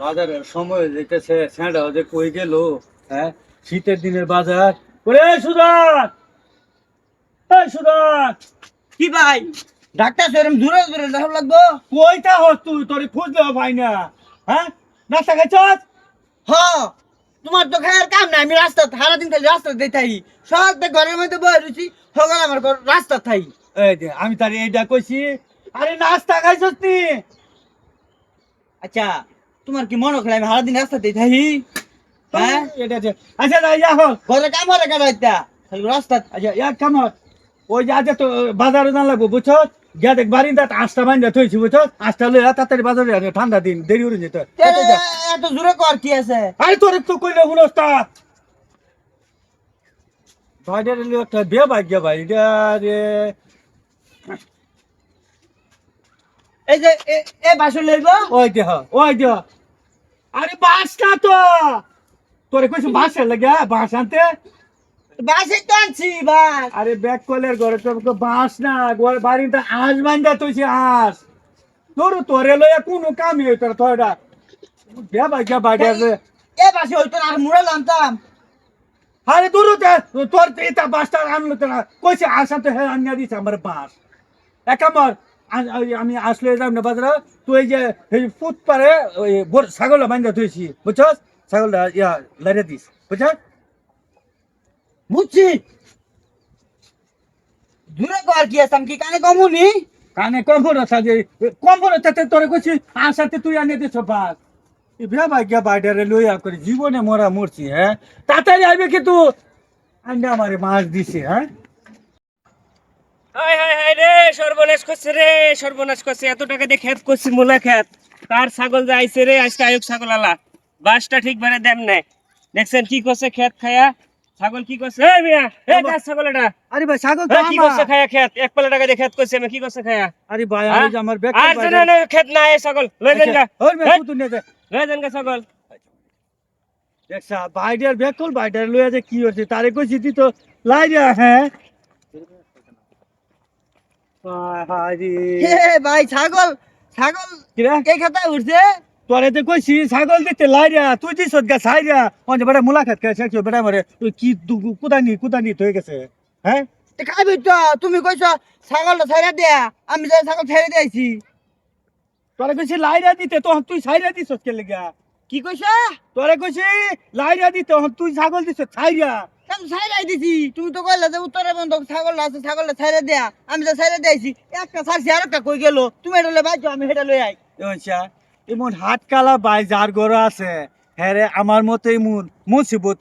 বাজারের সময় যেতেছে স্যাঁড়া যে কই গেল হ্যাঁ? শীতের দিনের বাজার। ওরে সুদান এই সুদান কি ভাই? ডাক্তার সেরম দূরে দূরে দেখা লাগবো? কইটা হস তুই? তোর খুঁজলেও পাই না। হ্যাঁ? নাস্তা খাইছস? হ তোমার তো খায়ের কাম নাই। আমি রাস্তা সারাদিন খালি রাস্তা দিয়ে থাকি। সব তো ঘরের মধ্যে বয়ে রয়েছি। সকাল আমার ঘর রাস্তা থাই। এই যে আমি তার এইটা কইছি। আরে নাস্তা খাইছস নি? আচ্ছা। তোমার কি মনে করে আমি সারাদিন রাস্তা দিয়ে থাকি হ্যাঁ? এটা আচ্ছা না ইয়া হল ঘরে কাম হরে কেন এটা খালি রাস্তা আচ্ছা এক কাম হল ওই যে আজ তো বাজারে না লাগবো বুঝছস গিয়া দেখ বারিন্দাত আটটা বাইন্দা থইছি বুঝছস আটটা লইয়া তাড়াতাড়ি বাজারে আনে, ঠান্ডা দিন দেরি হয়ে। যেত এত জোরে কর কি আছে? আরে তোর তো কইলে শুনস তা ভাইটার লিয়ে একটা বে ভাগ্য ভাই এটা রে এই যে এ- এ বাসন লইব? ওই দেহ ওই দেহ। আরে বাসটা তো। তোরে কইছি বাসের লাগে বাস আনতে? বাসে তো আনছি বাস। আরে ব্যাক কলের ঘরে তো বাস না ঘর বাড়িতে আঁশ বান্ধা তুইছি আঁশ। তোর তোরে লইয়া কোনো কামই হইতো না তোরা বে ভাগ্য ভাইটার রে এ বাসে হইতো আর মুড়ে লানতাম। আরে দূর তোর এটা বাসটা আনলো তো না। কইছে আসা তো হ্যাঁ আনিয়া দিছে আমার বাস। এক আমার আ- ওই আমি আসলে যাম না বাজারে তুই যে ফুট পারে ওই বোর ছাগল বান্ধা তুইছি বুঝছস? ছাগলটা ইয়া লড়ে দিস বুঝছস? বুঝছি দূরে কর কি আছে আমি কি কানে কমুনি কানে কম্পন আছে যে কম্পন তাতে তোরে কইছি আসাতে তুই আনিয়ে দিছ বাস। বিয়া ভাগ্য বাইডারে লইয়া করে জীবনে মরা মরছি হ্যাঁ? তাড়াতাড়ি আইবে কিন্তু আন্ডা আমারে মাছ দিছে হ্যাঁ? হাই হাই হাই রে সর্বনাশ করছে রে সর্বনাশ করছে। এত টাকা দিয়ে খেত করছি মূলা খেত। তার ছাগল যে আইছে রে আজকে আয়ুক ছাগল আলা বাসটা ঠিক ভাবে দেন নাই। দেখছেন কি করছে খেত খায়া? ছাগল কি করছে? এই মিয়া এই কাজ ছাগল এটা? আরে ভাই ছাগল তো কি করছে খায়া খেত? এক পালা টাকা দিয়ে খেত করছে আমি কি করছে খায়া? আরে ভাই হ্যাঁ? আমার ব্যাগ আর না, না, খেত না এই ছাগল। লই দেন গা। ওই মে কুতু নিয়ে যা। লই দেন গা ছাগল। দেখছা বাইডার ব্যাগ কল বাইডার লইয়া যে কি হচ্ছে তারে কইছি তুই তো লাইরা হ্যাঁ হায় হায়? ভাই ছাগল ছাগল উঠছে? তোরে তো কইছি ছাগল দিতে লাইরা তুই গা মুলাকাত কে মরে তুই কি কুদানি কুদানি হয়ে গেছে হ্যাঁ? তে খাবি তো তুমি কইছ ছাগলটা ছেড়ে দেয়া আমি যাই ছাগল ছেড়ে দিয়েছি। তোরে কইছি লাইরা দিতে তো তুই ছাইরা কে লাগা? কি কইছ? তোরে কইছি লাইরা দিতে তুই ছাগল দিছ ছাইরা। আমি ছাইরাই দিছি। তুমি তো কইলা যে উত্তরে বন্ধ ছাগল আছে, ছাগলটা ছাইরা দেয়া। আমি তো ছাইরা দিয়েছি, একটা ছাড়ছি, আর একটা কই গেল? তুমি এটা লই বাইছো আমি এটা লই আই। এমন হাত কালা বাই যার গরু আছে। হ্যাঁ রে, আমার মতো এমন মুসিবত